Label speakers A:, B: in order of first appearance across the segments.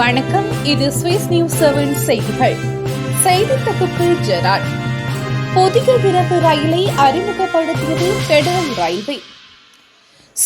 A: வணக்கம். இது Swiss news seven செய்திகள். செய்தி தொகுப்பு ஜெராட். புதிய இரவு ரயிலை அறிமுகப்படுத்தியது பெடரல் ரயில்வே.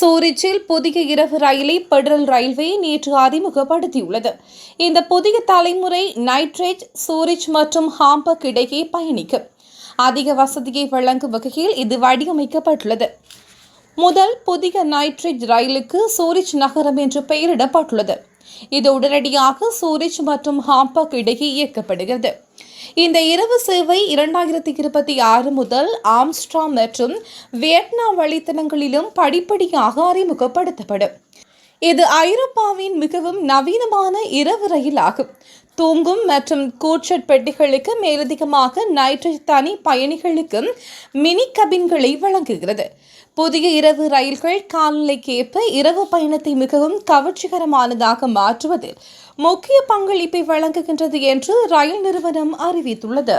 A: சூரிச்சில் புதிய இரவு ரயிலை பெடரல் ரயில்வே நேற்று அறிமுகப்படுத்தியுள்ளது. இந்த புதிய தலைமுறை நைட்ரேட் சூரிச் மற்றும் ஹாம்பக் இடையே பயணிக்கும். அதிக வசதியை வழங்கும் வகையில் இது வடிவமைக்கப்பட்டுள்ளது. முதல் புதிய நைட்ரேட் ரயிலுக்கு சூரிச் நகரம் என்று பெயரிடப்பட்டுள்ளது. இது உடனடியாக சூரிச் மற்றும் ஹாம்பக் இடையே இயக்கப்படுகிறது. இந்த இரவு சேவை இரண்டாயிரத்தி இருபத்தி ஆறு முதல் ஆம்ஸ்ட்ராம் மற்றும் வியட்நாம் வழித்தடங்களிலும் படிப்படியாக அறிமுகப்படுத்தப்படும். இது ஐரோப்பாவின் மிகவும் நவீனமான இரவு ரயில் ஆகும். தூங்கும் மற்றும் கூச்சட் பெட்டிகளுக்கு மேலதிகமாக நைட்ரஜ் தனி பயணிகளுக்கு மினி கபின்களை வழங்குகிறது. புதிய இரவு ரயில்கள் காலநிலைக்கேற்ப இரவு பயணத்தை மிகவும் கவர்ச்சிகரமானதாக மாற்றுவதில் முக்கிய பங்களிப்பை வழங்குகின்றது என்று ரயில் நிறுவனம் அறிவித்துள்ளது.